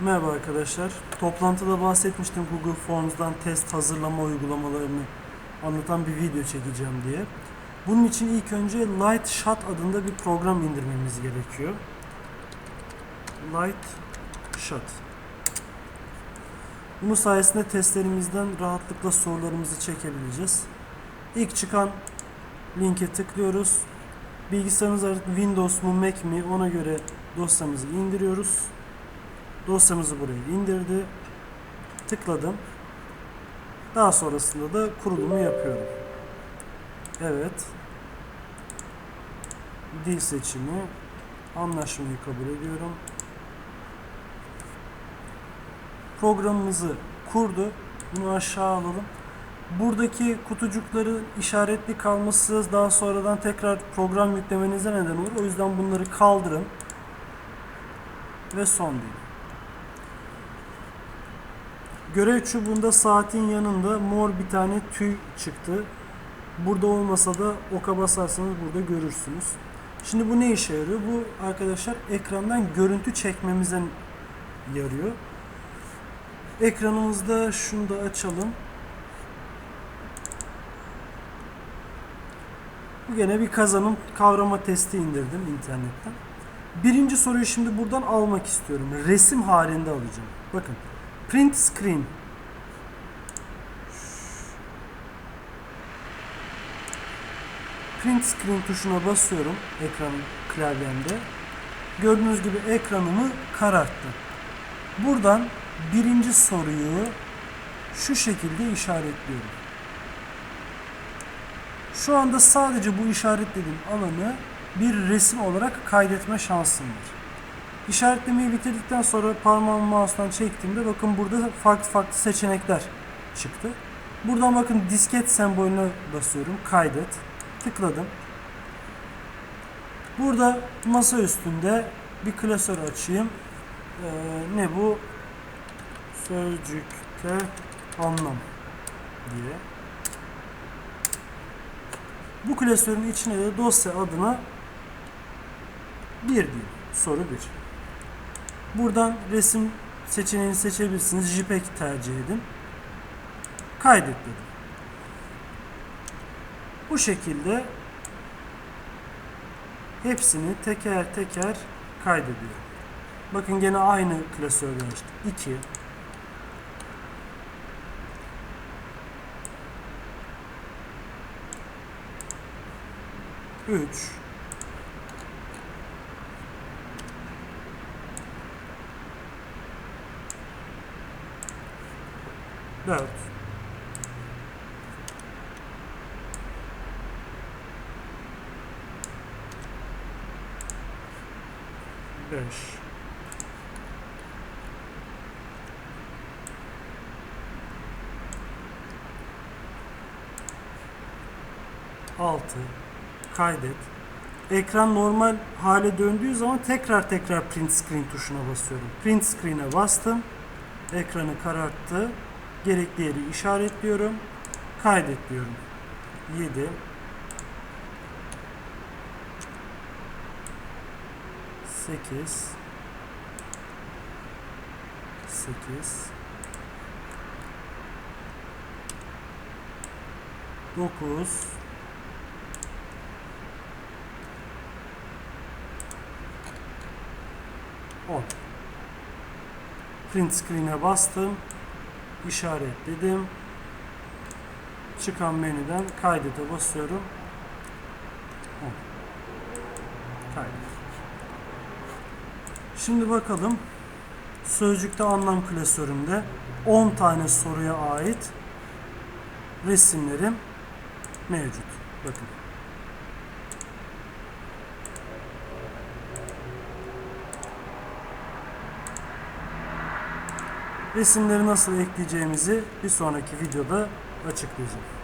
Merhaba arkadaşlar. Toplantıda bahsetmiştim Google Forms'dan test hazırlama uygulamalarını anlatan bir video çekeceğim diye. Bunun için ilk önce Light Shot adında bir program indirmemiz gerekiyor. Light Shot. Bunun sayesinde testlerimizden rahatlıkla sorularımızı çekebileceğiz. İlk çıkan linke tıklıyoruz. Bilgisayarınız artık Windows mu Mac mi ona göre dosyamızı indiriyoruz. Dosyamızı buraya indirdi. Tıkladım. Daha sonrasında da kurulumu yapıyorum. Evet. Dil seçimi. Anlaşmayı kabul ediyorum. Programımızı kurdu. Bunu aşağı alalım. Buradaki kutucukları işaretli kalması daha sonradan tekrar program yüklemenize neden olur. O yüzden bunları kaldırın. Ve son deyin. Görev çubuğunda saatin yanında mor bir tane tüy çıktı. Burada olmasa da oka basarsanız burada görürsünüz. Şimdi bu ne işe yarıyor? Bu arkadaşlar ekrandan görüntü çekmemize yarıyor. Ekranımızda şunu da açalım. Bu gene bir kazanım kavrama testi indirdim internetten. Birinci soruyu şimdi buradan almak istiyorum. Resim halinde alacağım. Bakın. Print screen. Print screen tuşuna basıyorum ekran klavyemde. Gördüğünüz gibi ekranımı kararttı. Buradan birinci soruyu şu şekilde işaretliyorum. Şu anda sadece bu işaretlediğim alanı bir resim olarak kaydetme şansım var. İşaretlemeyi bitirdikten sonra parmağımı mouse'dan çektiğimde bakın burada farklı farklı seçenekler çıktı. Buradan bakın disket sembolüne basıyorum. Kaydet. Tıkladım. Burada masa üstünde bir klasör açayım. Ee, ne bu? Sözcükte anlam diye. Bu klasörün içine de dosya adına bir diyeyim. Soru 1. Buradan resim seçeneğini seçebilirsiniz. JPEG tercih edin. Kaydet dedim. Bu şekilde hepsini teker teker kaydediyorum. Bakın gene aynı klasörden açtık. 2 3 4 5 6 kaydet. Ekran normal hale döndüğü zaman tekrar tekrar print screen tuşuna basıyorum. Print screen'e bastım. Ekranı kararttı. Gerekli yeri işaretliyorum. Kaydet diyorum. 7 8 8 9 10 Print screen'e bastım. İşaretledim. Çıkan menüden kaydete basıyorum. 10 Kaydet. Şimdi bakalım. Sözcükte anlam klasörümde 10 tane soruya ait resimlerim mevcut. Bakın. Resimleri nasıl ekleyeceğimizi bir sonraki videoda açıklayacağım.